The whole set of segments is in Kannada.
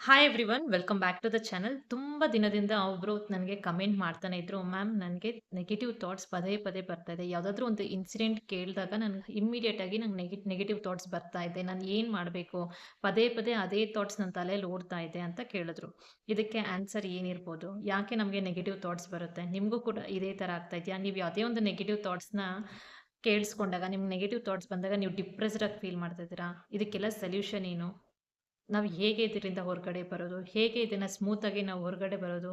Hi everyone welcome back to the channel ತುಂಬ ದಿನದಿಂದ ಒಬ್ಬರು ನನಗೆ ಕಮೆಂಟ್ ಮಾಡ್ತಾನೆ ಇದ್ರು. ಮ್ಯಾಮ್ ನನಗೆ ನೆಗೆಟಿವ್ ಥಾಟ್ಸ್ ಪದೇ ಪದೇ ಬರ್ತಾ ಇದೆ. ಯಾವುದಾದ್ರೂ ಒಂದು ಇನ್ಸಿಡೆಂಟ್ ಕೇಳಿದಾಗ ನನಗೆ ಇಮ್ಮಿಡಿಯೇಟಾಗಿ ನಂಗೆ ನೆಗೆಟ್ ನೆಗೆಟಿವ್ ಥಾಟ್ಸ್ ಬರ್ತಾ ಇದೆ. ನಾನು ಏನು ಮಾಡಬೇಕು? ಪದೇ ಪದೇ ಅದೇ ಥಾಟ್ಸ್ ನನ್ನ ತಲೆಯಲ್ಲಿ ಓಡ್ತಾ ಇದೆ ಅಂತ ಕೇಳಿದ್ರು. ಇದಕ್ಕೆ ಆನ್ಸರ್ ಏನಿರ್ಬೋದು? ಯಾಕೆ ನಮಗೆ ನೆಗೆಟಿವ್ ಥಾಟ್ಸ್ ಬರುತ್ತೆ? ನಿಮಗೂ ಕೂಡ ಇದೇ ಥರ ಆಗ್ತಾ ಇದೆಯಾ? ನೀವು ಯಾವುದೇ ಒಂದು ನೆಗೆಟಿವ್ ಥಾಟ್ಸ್ನ ಕೇಳಿಸ್ಕೊಂಡಾಗ, ನಿಮ್ಗೆ ನೆಗೆಟಿವ್ ಥಾಟ್ಸ್ ಬಂದಾಗ ನೀವು ಡಿಪ್ರೆಸ್ಡ್ ಆಗಿ ಫೀಲ್ ಮಾಡ್ತಾ ಇದ್ದೀರಾ? ಇದಕ್ಕೆಲ್ಲ ಸೊಲ್ಯೂಷನ್ ಏನು? ನಾವು ಹೇಗೆ ಇದರಿಂದ ಹೊರಗಡೆ ಬರೋದು, ಹೇಗೆ ಇದನ್ನು ಸ್ಮೂತಾಗಿ ನಾವು ಹೊರಗಡೆ ಬರೋದು,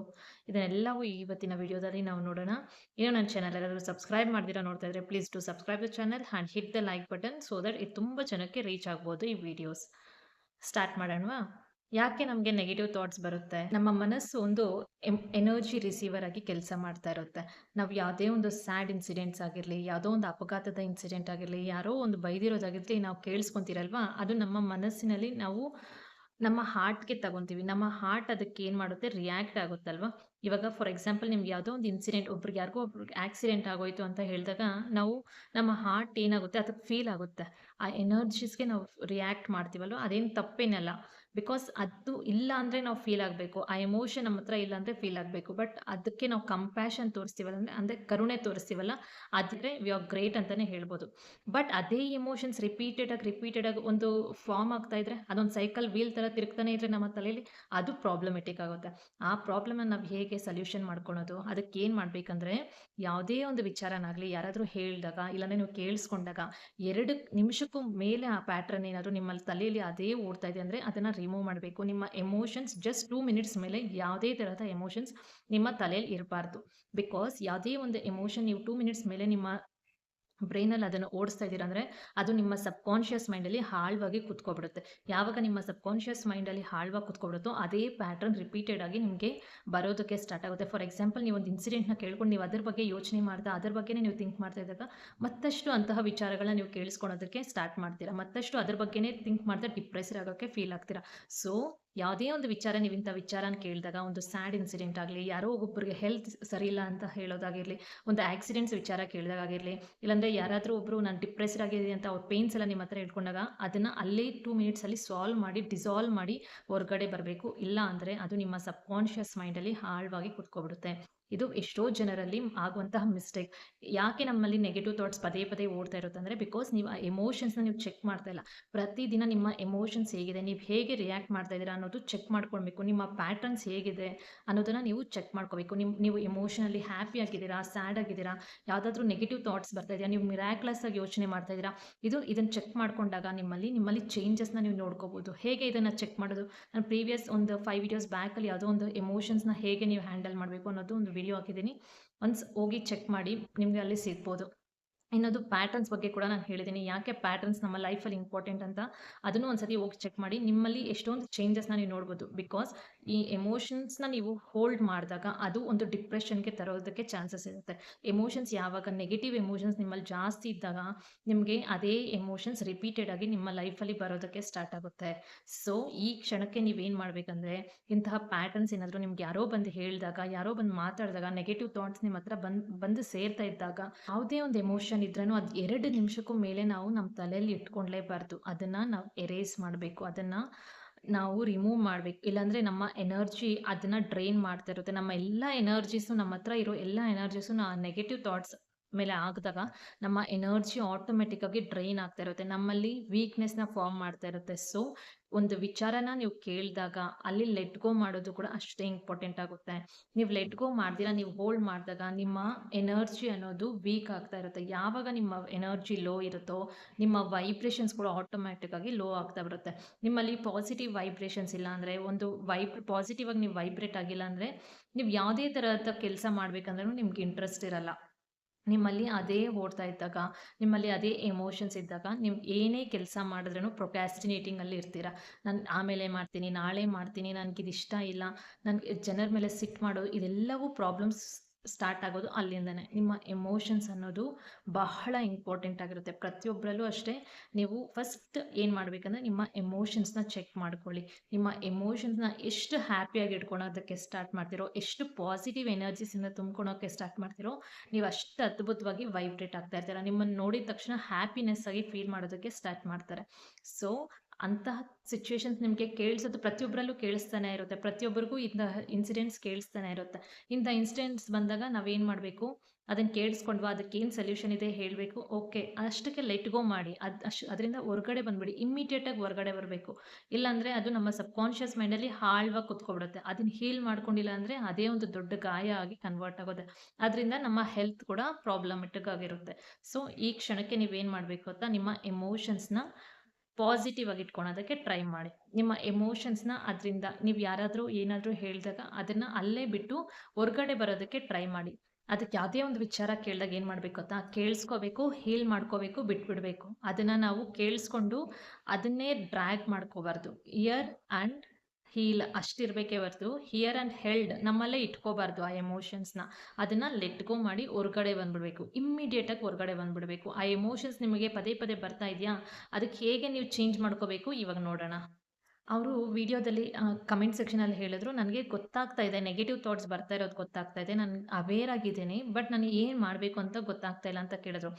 ಇದನ್ನೆಲ್ಲವೂ ಇವತ್ತಿನ ವಿಡಿಯೋದಲ್ಲಿ ನಾವು ನೋಡೋಣ. ಇನ್ನು ನನ್ನ ಚಾನಲ್ ಎಲ್ಲರೂ ಸಬ್ಸ್ಕ್ರೈಬ್ ಮಾಡಿದಿರೋ ನೋಡ್ತಾ ಇದ್ರೆ please to subscribe the channel and hit the like button so that ಇದು ತುಂಬ ಜನಕ್ಕೆ ರೀಚ್ ಆಗ್ಬೋದು ಈ ವಿಡಿಯೋಸ್ ಸ್ಟಾರ್ಟ್ ಮಾಡೋಣವಾ? ಯಾಕೆ ನಮಗೆ ನೆಗೆಟಿವ್ ಥಾಟ್ಸ್ ಬರುತ್ತೆ? ನಮ್ಮ ಮನಸ್ಸು ಒಂದು ಎನರ್ಜಿ ರಿಸೀವರ್ ಆಗಿ ಕೆಲಸ ಮಾಡ್ತಾ ಇರುತ್ತೆ. ನಾವು ಯಾವುದೇ ಒಂದು ಸ್ಯಾಡ್ ಇನ್ಸಿಡೆಂಟ್ಸ್ ಆಗಿರಲಿ, ಯಾವುದೋ ಒಂದು ಅಪಘಾತದ ಇನ್ಸಿಡೆಂಟ್ ಆಗಿರಲಿ, ಯಾರೋ ಒಂದು ಬೈದಿರೋದಾಗಿರಲಿ ನಾವು ಕೇಳಿಸ್ಕೊಂತೀರಲ್ವಾ? ಅದು ನಮ್ಮ ಮನಸ್ಸಿನಲ್ಲಿ ನಾವು ನಮ್ಮ ಹಾರ್ಟ್ಗೆ ತಗೊಂತೀವಿ. ನಮ್ಮ ಹಾರ್ಟ್ ಅದಕ್ಕೆ ಏನು ಮಾಡುತ್ತೆ? ರಿಯಾಕ್ಟ್ ಆಗುತ್ತಲ್ವ? ಇವಾಗ ಫಾರ್ ಎಕ್ಸಾಂಪಲ್ ನಿಮ್ಗೆ ಯಾವುದೋ ಒಂದು ಇನ್ಸಿಡೆಂಟ್ ಒಬ್ರಿಗೆ, ಯಾರಿಗೋ ಒಬ್ರಿಗೆ ಆಕ್ಸಿಡೆಂಟ್ ಆಗೋಯ್ತು ಅಂತ ಹೇಳಿದಾಗ ನಾವು ನಮ್ಮ ಹಾರ್ಟ್ ಏನಾಗುತ್ತೆ? ಅದಕ್ಕೆ ಫೀಲ್ ಆಗುತ್ತೆ. ಆ ಎನರ್ಜೀಸ್ಗೆ ನಾವು ರಿಯಾಕ್ಟ್ ಮಾಡ್ತೀವಲ್ವ? ಅದೇನು ತಪ್ಪೇನಲ್ಲ. ಬಿಕಾಸ್ ಅದು ಇಲ್ಲ ಅಂದರೆ ನಾವು ಫೀಲ್ ಆಗಬೇಕು. ಆ ಎಮೋಷನ್ ನಮ್ಮ ಹತ್ರ ಇಲ್ಲ ಅಂದರೆ ಫೀಲ್ ಆಗಬೇಕು. ಬಟ್ ಅದಕ್ಕೆ ನಾವು ಕಂಪ್ಯಾಷನ್ ತೋರಿಸ್ತೀವಲ್ಲ ಅಂದರೆ ಅಂದರೆ ಕರುಣೆ ತೋರಿಸ್ತೀವಲ್ಲ, ಆದರೆ ವಿ ಆರ್ ಗ್ರೇಟ್ ಅಂತಲೇ ಹೇಳ್ಬೋದು. ಬಟ್ ಅದೇ ಎಮೋಷನ್ಸ್ ರಿಪೀಟೆಡ್ ಆಗಿ ರಿಪೀಟೆಡ್ ಆಗಿ ಒಂದು ಫಾರ್ಮ್ ಆಗ್ತಾ ಇದ್ರೆ, ಅದೊಂದು ಸೈಕಲ್ ವೀಲ್ ಥರ ತಿರುಗ್ತಾನೆ ಇದ್ರೆ ನಮ್ಮ ತಲೆಯಲ್ಲಿ ಅದು ಪ್ರಾಬ್ಲಮೆಟಿಕ್ ಆಗುತ್ತೆ. ಆ ಪ್ರಾಬ್ಲಮನ್ನು ನಾವು ಹೇಗೆ ಸೊಲ್ಯೂಷನ್ ಮಾಡ್ಕೊಳೋದು, ಅದಕ್ಕೆ ಏನು ಮಾಡಬೇಕಂದ್ರೆ, ಯಾವುದೇ ಒಂದು ವಿಚಾರನಾಗಲಿ ಯಾರಾದರೂ ಹೇಳಿದಾಗ, ಇಲ್ಲಾಂದರೆ ನೀವು ಕೇಳಿಸ್ಕೊಂಡಾಗ, ಎರಡು ನಿಮಿಷಕ್ಕೂ ಮೇಲೆ ಆ ಪ್ಯಾಟ್ರನ್ ಏನಾದರೂ ನಿಮ್ಮಲ್ಲಿ ತಲೆಯಲ್ಲಿ ಅದೇ ಓಡ್ತಾ ಇದೆ ಅಂದರೆ ಅದನ್ನು ರಿಮೂವ್ ಮಾಡಬೇಕು. ನಿಮ್ಮ ಎಮೋಷನ್ಸ್ ಜಸ್ಟ್ ಟೂ ಮಿನಿಟ್ಸ್ ಮೇಲೆ ಯಾವುದೇ ಥರದ ಎಮೋಷನ್ಸ್ ನಿಮ್ಮ ತಲೆಯಲ್ಲಿ ಇರಬಾರ್ದು. ಬಿಕಾಸ್ ಯಾವುದೇ ಒಂದು ಎಮೋಷನ್ ನೀವು ಟೂ ಮಿನಿಟ್ಸ್ ಮೇಲೆ ನಿಮ್ಮ ಬ್ರೈನಲ್ಲಿ ಅದನ್ನು ಓಡಿಸ್ತಾ ಇದ್ದೀರಾ ಅಂದರೆ ಅದು ನಿಮ್ಮ ಸಬ್ ಕಾನ್ಷಿಯಸ್ ಮೈಂಡಲ್ಲಿ ಹಾಳ್ವಾಗಿ ಕುತ್ಕೊಬಿಡುತ್ತೆ. ಯಾವಾಗ ನಿಮ್ಮ ಸಬ್ ಕಾನ್ಷಿಯಸ್ ಮೈಂಡಲ್ಲಿ ಹಾಳ್ವಾಗಿ ಕುತ್ಕೊಬಿಡುತ್ತೋ ಅದೇ ಪ್ಯಾಟರ್ನ್ ರಿಪೀಟೆಡ್ ಆಗಿ ನಿಮಗೆ ಬರೋದಕ್ಕೆ ಸ್ಟಾರ್ಟ್ ಆಗುತ್ತೆ. ಫಾರ್ ಎಕ್ಸಾಂಪಲ್ ನೀವು ಒಂದು ಇನ್ಸಿಡೆಂಟ್ನ ಕೇಳ್ಕೊಂಡು ನೀವು ಅದ್ರ ಬಗ್ಗೆ ಯೋಚನೆ ಮಾಡ್ತಾ ಅದ್ರ ಬಗ್ಗೆ ನೀವು ಥಿಂಕ್ ಮಾಡ್ತಾ ಇದ್ದಾಗ ಮತ್ತಷ್ಟು ಅಂತಹ ವಿಚಾರಗಳನ್ನ ನೀವು ಕೇಳಿಸ್ಕೊಳೋದಕ್ಕೆ ಸ್ಟಾರ್ಟ್ ಮಾಡ್ತೀರಾ. ಮತ್ತಷ್ಟು ಅದ್ರ ಬಗ್ಗೆನೇ ಥಿಂಕ್ ಮಾಡ್ತಾ ಡಿಪ್ರೆಸ್ ಆಗೋಕ್ಕೆ ಫೀಲ್ ಆಗ್ತೀರಾ. ಸೊ ಯಾವುದೇ ಒಂದು ವಿಚಾರ ನೀವು ಇಂಥ ವಿಚಾರನ ಕೇಳಿದಾಗ, ಒಂದು ಸ್ಯಾಡ್ ಇನ್ಸಿಡೆಂಟ್ ಆಗಲಿ, ಯಾರೋ ಒಬ್ಬರಿಗೆ ಹೆಲ್ತ್ ಸರಿ ಇಲ್ಲ ಅಂತ ಹೇಳೋದಾಗಿರಲಿ, ಒಂದು ಆಕ್ಸಿಡೆಂಟ್ಸ್ ವಿಚಾರ ಕೇಳಿದಾಗಿರಲಿ ಇಲ್ಲಾಂದರೆ ಯಾರಾದರೂ ಒಬ್ಬರು ನಾನು ಡಿಪ್ರೆಸ್ಡ್ ಆಗಿದೆ ಅಂತ ಅವ್ರ ಪೇನ್ಸ್ ಎಲ್ಲ ನಿಮ್ಮ ಹತ್ರ ಇಟ್ಕೊಂಡಾಗ ಅದನ್ನು ಅಲ್ಲೇ ಟೂ ಮಿನಿಟ್ಸಲ್ಲಿ ಸಾಲ್ವ್ ಮಾಡಿ ಡಿಸಾಲ್ವ್ ಮಾಡಿ ಹೊರಗಡೆ ಬರಬೇಕು. ಇಲ್ಲ ಅಂದರೆ ಅದು ನಿಮ್ಮ ಸಬ್ಕಾನ್ಷಿಯಸ್ ಮೈಂಡಲ್ಲಿ ಆಳವಾಗಿ ಕುತ್ಕೊಬಿಡುತ್ತೆ. ಇದು ಎಷ್ಟೋ ಜನರಲ್ಲಿ ಆಗುವಂತಹ ಮಿಸ್ಟೇಕ್ ಯಾಕೆ ನಮ್ಮಲ್ಲಿ ನೆಗೆಟಿವ್ ಥಾಟ್ಸ್ ಪದೇ ಪದೇ ಓಡ್ತಾ ಇರುತ್ತೆ ಅಂದರೆ ಬಿಕಾಸ್ ನೀವು ಆ ಎಮೋಷನ್ಸ್ನ ನೀವು ಚೆಕ್ ಮಾಡ್ತಾ ಇಲ್ಲ. ಪ್ರತಿದಿನ ನಿಮ್ಮ ಎಮೋಷನ್ಸ್ ಹೇಗಿದೆ, ನೀವು ಹೇಗೆ ರಿಯಾಕ್ಟ್ ಮಾಡ್ತಾ ಇದ್ದೀರಾ ಅನ್ನೋದು ಚೆಕ್ ಮಾಡ್ಕೊಳ್ಬೇಕು. ನಿಮ್ಮ ಪ್ಯಾಟರ್ನ್ಸ್ ಹೇಗಿದೆ ಅನ್ನೋದನ್ನು ನೀವು ಚೆಕ್ ಮಾಡ್ಕೋಬೇಕು ನಿಮ್ಮ ನೀವು ಎಮೋಷನಲ್ಲಿ ಹ್ಯಾಪಿ ಆಗಿದ್ದೀರಾ ಸ್ಯಾಡ್ ಆಗಿದ್ದೀರಾ, ಯಾವುದಾದ್ರೂ ನೆಗೆಟಿವ್ ಥಾಟ್ಸ್ ಬರ್ತಾ ಇದೆಯಾ, ನೀವು ಮಿರಾಕ್ಲಸ್ ಆಗಿ ಯೋಚನೆ ಮಾಡ್ತಾ ಇದ್ದೀರಾ ಇದು ಇದನ್ನು ಚೆಕ್ ಮಾಡಿಕೊಂಡಾಗ ನಿಮ್ಮಲ್ಲಿ ನಿಮ್ಮಲ್ಲಿ ಚೇಂಜಸ್ನ ನೀವು ನೋಡ್ಕೋಬೋದು. ಹೇಗೆ ಇದನ್ನು ಚೆಕ್ ಮಾಡೋದು? ನಾನು ಪ್ರೀವಿಯಸ್ ಒಂದು ಫೈವ್ ವಿಡಿಯೋಸ್ ಬ್ಯಾಕಲ್ಲಿ ಯಾವುದೋ ಒಂದು ಎಮೋಷನ್ಸ್ನ ಹೇಗೆ ನೀವು ಹ್ಯಾಂಡಲ್ ಮಾಡಬೇಕು ಅನ್ನೋದು ಒಂದು ವಿಡಿಯೋ ಹಾಕಿದ್ದೀನಿ. ಒನ್ಸ್ ಹೋಗಿ ಚೆಕ್ ಮಾಡಿ ನಿಮಗೆ ಅಲ್ಲಿ ಸಿಗ್ಬೋದು. ಇನ್ನೊಂದು ಪ್ಯಾಟರ್ನ್ಸ್ ಬಗ್ಗೆ ಕೂಡ ನಾನು ಹೇಳಿದ್ದೀನಿ. ಯಾಕೆ ಪ್ಯಾಟರ್ನ್ಸ್ ನಮ್ಮ ಲೈಫಲ್ಲಿ ಇಂಪಾರ್ಟೆಂಟ್ ಅಂತ? ಅದನ್ನು ಒಂದ್ಸತಿ ಹೋಗಿ ಚೆಕ್ ಮಾಡಿ ನಿಮ್ಮಲ್ಲಿ ಎಷ್ಟೊಂದು ಚೇಂಜಸ್ನ ನೀವು ನೋಡ್ಬೋದು. ಬಿಕಾಸ್ ಈ ಎಮೋಷನ್ಸ್ನ ನೀವು ಹೋಲ್ಡ್ ಮಾಡಿದಾಗ ಅದು ಒಂದು ಡಿಪ್ರೆಷನ್ಗೆ ತರೋದಕ್ಕೆ ಚಾನ್ಸಸ್ ಇರುತ್ತೆ. ಎಮೋಷನ್ಸ್ ಯಾವಾಗ ನೆಗೆಟಿವ್ ಎಮೋಷನ್ಸ್ ನಿಮ್ಮಲ್ಲಿ ಜಾಸ್ತಿ ಇದ್ದಾಗ ನಿಮಗೆ ಅದೇ ಎಮೋಷನ್ಸ್ ರಿಪೀಟೆಡ್ ಆಗಿ ನಿಮ್ಮ ಲೈಫಲ್ಲಿ ಬರೋದಕ್ಕೆ ಸ್ಟಾರ್ಟ್ ಆಗುತ್ತೆ. ಸೊ ಈ ಕ್ಷಣಕ್ಕೆ ನೀವೇನು ಮಾಡಬೇಕಂದ್ರೆ ಇಂತಹ ಪ್ಯಾಟರ್ನ್ಸ್ ಏನಾದರೂ ನಿಮ್ಗೆ ಯಾರೋ ಬಂದು ಹೇಳಿದಾಗ, ಯಾರೋ ಬಂದು ಮಾತಾಡಿದಾಗ ನೆಗೆಟಿವ್ ಥಾಟ್ಸ್ ನಿಮ್ಮ ಹತ್ರ ಬಂದು ಬಂದು ಸೇರ್ತಾ ಇದ್ದಾಗ ಯಾವುದೇ ಒಂದು ಎಮೋಷನ್ ಇದ್ರೂ ಅದು ಎರಡು ನಿಮಿಷಕ್ಕೂ ಮೇಲೆ ನಾವು ನಮ್ಮ ತಲೆಯಲ್ಲಿ ಇಟ್ಕೊಂಡ್ಲೇಬಾರ್ದು. ಅದನ್ನು ನಾವು ಎರೇಸ್ ಮಾಡಬೇಕು. ಅದನ್ನು ನಾವು ರಿಮೂವ್ ಮಾಡಬೇಕು. ಇಲ್ಲಾಂದರೆ ನಮ್ಮ ಎನರ್ಜಿ ಅದನ್ನು ಡ್ರೈನ್ ಮಾಡ್ತಾ ಇರುತ್ತೆ. ನಮ್ಮ ಎಲ್ಲ ಎನರ್ಜೀಸು ನಮ್ಮ ಹತ್ರ ಇರೋ ಎಲ್ಲ ಎನರ್ಜೀಸು ನೆಗೆಟಿವ್ ಥಾಟ್ಸ್ ಮೇಲೆ ಆಗಿದಾಗ ನಮ್ಮ ಎನರ್ಜಿ ಆಟೋಮೆಟಿಕ್ಕಾಗಿ ಡ್ರೈನ್ ಆಗ್ತಾ ಇರುತ್ತೆ. ನಮ್ಮಲ್ಲಿ ವೀಕ್ನೆಸ್ನ ಫಾರ್ಮ್ ಮಾಡ್ತಾ ಇರುತ್ತೆ. ಸೊ ಒಂದು ವಿಚಾರನ ನೀವು ಕೇಳಿದಾಗ, ಅಲ್ಲಿ ಲೆಟ್ ಗೋ ಮಾಡೋದು ಕೂಡ ಅಷ್ಟೇ ಇಂಪಾರ್ಟೆಂಟ್ ಆಗುತ್ತೆ. ನೀವು ಲೆಟ್ ಗೋ ಮಾಡ್ದಿರ, ನೀವು ಹೋಲ್ಡ್ ಮಾಡಿದಾಗ ನಿಮ್ಮ ಎನರ್ಜಿ ಅನ್ನೋದು ವೀಕ್ ಆಗ್ತಾ ಇರುತ್ತೆ. ಯಾವಾಗ ನಿಮ್ಮ ಎನರ್ಜಿ ಲೋ ಇರುತ್ತೋ, ನಿಮ್ಮ ವೈಬ್ರೇಷನ್ಸ್ ಕೂಡ ಆಟೋಮ್ಯಾಟಿಕ್ ಆಗಿ ಲೋ ಆಗ್ತಾ ಬರುತ್ತೆ. ನಿಮ್ಮಲ್ಲಿ ಪಾಸಿಟಿವ್ ವೈಬ್ರೇಷನ್ಸ್ ಇಲ್ಲ ಅಂದರೆ, ಒಂದು ವೈಬ್ ಪಾಸಿಟಿವ್ ಆಗಿ ನೀವು ವೈಬ್ರೇಟ್ ಆಗಿಲ್ಲ ಅಂದರೆ, ನೀವು ಯಾವುದೇ ಥರದ ಕೆಲಸ ಮಾಡ್ಬೇಕಂದ್ರೂ ನಿಮ್ಗೆ ಇಂಟ್ರೆಸ್ಟ್ ಇರಲ್ಲ. ನಿಮ್ಮಲ್ಲಿ ಅದೇ ಓಡ್ತಾ ಇದ್ದಾಗ, ನಿಮ್ಮಲ್ಲಿ ಅದೇ ಎಮೋಷನ್ಸ್ ಇದ್ದಾಗ ನೀವು ಏನೇ ಕೆಲಸ ಮಾಡಿದ್ರೂ ಪ್ರೊಕ್ಯಾಸ್ಟಿನೇಟಿಂಗಲ್ಲಿ ಇರ್ತೀರ. ನಾನು ಆಮೇಲೆ ಮಾಡ್ತೀನಿ, ನಾಳೆ ಮಾಡ್ತೀನಿ ನನಗಿದು ಇಷ್ಟ ಇಲ್ಲ, ನನಗೆ ಜನರ ಮೇಲೆ ಸಿಟ್ ಮಾಡೋದು ಇದೆಲ್ಲವೂ ಪ್ರಾಬ್ಲಮ್ಸ್ ಸ್ಟಾರ್ಟ್ ಆಗೋದು ಅಲ್ಲಿಂದನೇ. ನಿಮ್ಮ ಎಮೋಷನ್ಸ್ ಅನ್ನೋದು ಬಹಳ ಇಂಪಾರ್ಟೆಂಟ್ ಆಗಿರುತ್ತೆ. ಪ್ರತಿಯೊಬ್ಬರಲ್ಲೂ ಅಷ್ಟೇ ನೀವು ಫಸ್ಟ್ ಏನು ಮಾಡಬೇಕಂದ್ರೆ ನಿಮ್ಮ ಎಮೋಷನ್ಸ್ನ ಚೆಕ್ ಮಾಡ್ಕೊಳ್ಳಿ. ನಿಮ್ಮ ಎಮೋಷನ್ಸ್ನ ಎಷ್ಟು ಹ್ಯಾಪಿಯಾಗಿ ಇಟ್ಕೊಳೋದಕ್ಕೆ ಸ್ಟಾರ್ಟ್ ಮಾಡ್ತಿರೋ, ಎಷ್ಟು ಪಾಸಿಟಿವ್ ಎನರ್ಜೀಸಿಂದ ತುಂಬ್ಕೊಳೋಕ್ಕೆ ಸ್ಟಾರ್ಟ್ ಮಾಡ್ತಿರೋ, ನೀವು ಅಷ್ಟು ಅದ್ಭುತವಾಗಿ ವೈಬ್ರೇಟ್ ಆಗ್ತಾ ಇರ್ತೀರ. ನಿಮ್ಮನ್ನು ನೋಡಿದ ತಕ್ಷಣ ಹ್ಯಾಪಿನೆಸ್ ಆಗಿ ಫೀಲ್ ಮಾಡೋದಕ್ಕೆ ಸ್ಟಾರ್ಟ್ ಮಾಡ್ತಾರೆ. ಸೊ ಅಂತಹ ಸಿಚುವೇಶನ್ಸ್ ನಿಮಗೆ ಕೇಳಿಸೋದು ಪ್ರತಿಯೊಬ್ಬರಲ್ಲೂ ಕೇಳಿಸ್ತಾನೆ ಇರುತ್ತೆ. ಪ್ರತಿಯೊಬ್ಬರಿಗೂ ಇಂತಹ ಇನ್ಸಿಡೆಂಟ್ಸ್ ಕೇಳಿಸ್ತಾನೆ ಇರುತ್ತೆ. ಇಂಥ ಇನ್ಸಿಡೆಂಟ್ಸ್ ಬಂದಾಗ ನಾವೇನು ಮಾಡಬೇಕು? ಅದನ್ನು ಕೇಳಿಸ್ಕೊಂಡ್ವಾ, ಅದಕ್ಕೇನು ಸೊಲ್ಯೂಷನ್ ಇದೆ ಹೇಳಬೇಕು. ಓಕೆ ಅಷ್ಟಕ್ಕೆ ಲೆಟ್ ಗೋ ಮಾಡಿ. ಅದು ಅಷ್ಟು ಅದರಿಂದ ಹೊರಗಡೆ ಬಂದ್ಬಿಡಿ. ಇಮ್ಮಿಡಿಯೇಟಾಗಿ ಹೊರಗಡೆ ಬರಬೇಕು. ಇಲ್ಲಾಂದರೆ ಅದು ನಮ್ಮ ಸಬ್ಕಾನ್ಷಿಯಸ್ ಮೈಂಡಲ್ಲಿ ಹಾಳ್ವಾಗಿ ಕುತ್ಕೊಬಿಡುತ್ತೆ. ಅದನ್ನು ಹೀಲ್ ಮಾಡ್ಕೊಂಡಿಲ್ಲ ಅಂದರೆ ಅದೇ ಒಂದು ದೊಡ್ಡ ಗಾಯ ಆಗಿ ಕನ್ವರ್ಟ್ ಆಗೋದೆ. ಅದರಿಂದ ನಮ್ಮ ಹೆಲ್ತ್ ಕೂಡ ಪ್ರಾಬ್ಲಮೆಟಿಕ್ ಆಗಿರುತ್ತೆ ಸೊ ಈ ಕ್ಷಣಕ್ಕೆ ನೀವೇನು ಮಾಡಬೇಕು ಅಂತ ನಿಮ್ಮ ಎಮೋಷನ್ಸ್ನ ಪಾಸಿಟಿವ್ ಆಗಿ ಇಟ್ಕೊಳೋದಕ್ಕೆ ಟ್ರೈ ಮಾಡಿ. ನಿಮ್ಮ ಎಮೋಷನ್ಸ್ನ ಅದರಿಂದ ನೀವು ಯಾರಾದರೂ ಏನಾದರೂ ಹೇಳಿದಾಗ ಅದನ್ನು ಅಲ್ಲೇ ಬಿಟ್ಟು ಹೊರಗಡೆ ಬರೋದಕ್ಕೆ ಟ್ರೈ ಮಾಡಿ. ಅದಕ್ಕೆ ಯಾವುದೇ ಒಂದು ವಿಚಾರ ಕೇಳಿದಾಗ ಏನು ಮಾಡಬೇಕು ಅಂತ ಕೇಳಿಸ್ಕೋಬೇಕು ಹೀಲ್ ಮಾಡ್ಕೋಬೇಕು, ಬಿಟ್ಬಿಡಬೇಕು. ಅದನ್ನು ನಾವು ಕೇಳಿಸ್ಕೊಂಡು ಅದನ್ನೇ ಡ್ರ್ಯಾಗ್ ಮಾಡ್ಕೋಬಾರ್ದು. ಇಯರ್ ಆ್ಯಂಡ್ ಹೀಲ್ ಅಷ್ಟಿರಬೇಕೇ ಹೊರತು ಹಿಯರ್ ಆ್ಯಂಡ್ ಹೆಲ್ಡ್ ನಮ್ಮಲ್ಲೇ ಇಟ್ಕೋಬಾರ್ದು ಆ ಎಮೋಷನ್ಸ್ನ. ಅದನ್ನು ಲೆಟ್ ಗೋ ಮಾಡಿ ಹೊರ್ಗಡೆ ಬಂದ್ಬಿಡ್ಬೇಕು. ಇಮ್ಮಿಡಿಯೇಟಾಗಿ ಹೊರಗಡೆ ಬಂದ್ಬಿಡಬೇಕು. ಆ ಎಮೋಷನ್ಸ್ ನಿಮಗೆ ಪದೇ ಪದೇ ಬರ್ತಾ ಇದೆಯಾ? ಅದಕ್ಕೆ ಹೇಗೆ ನೀವು ಚೇಂಜ್ ಮಾಡ್ಕೋಬೇಕು? ಇವಾಗ ನೋಡೋಣ. ಅವರು ವಿಡಿಯೋದಲ್ಲಿ ಕಮೆಂಟ್ ಸೆಕ್ಷನಲ್ಲಿ ಹೇಳಿದ್ರು, ನನಗೆ ಗೊತ್ತಾಗ್ತಾ ಇದೆ ನೆಗೆಟಿವ್ ಥಾಟ್ಸ್ ಬರ್ತಾ ಇರೋದು ಗೊತ್ತಾಗ್ತಾ ಇದೆ, ನಾನು ಅವೇರ್ ಆಗಿದ್ದೀನಿ ಬಟ್ ನನಗೆ ಏನು ಮಾಡಬೇಕು ಅಂತ ಗೊತ್ತಾಗ್ತಾ ಇಲ್ಲ ಅಂತ ಕೇಳಿದ್ರು.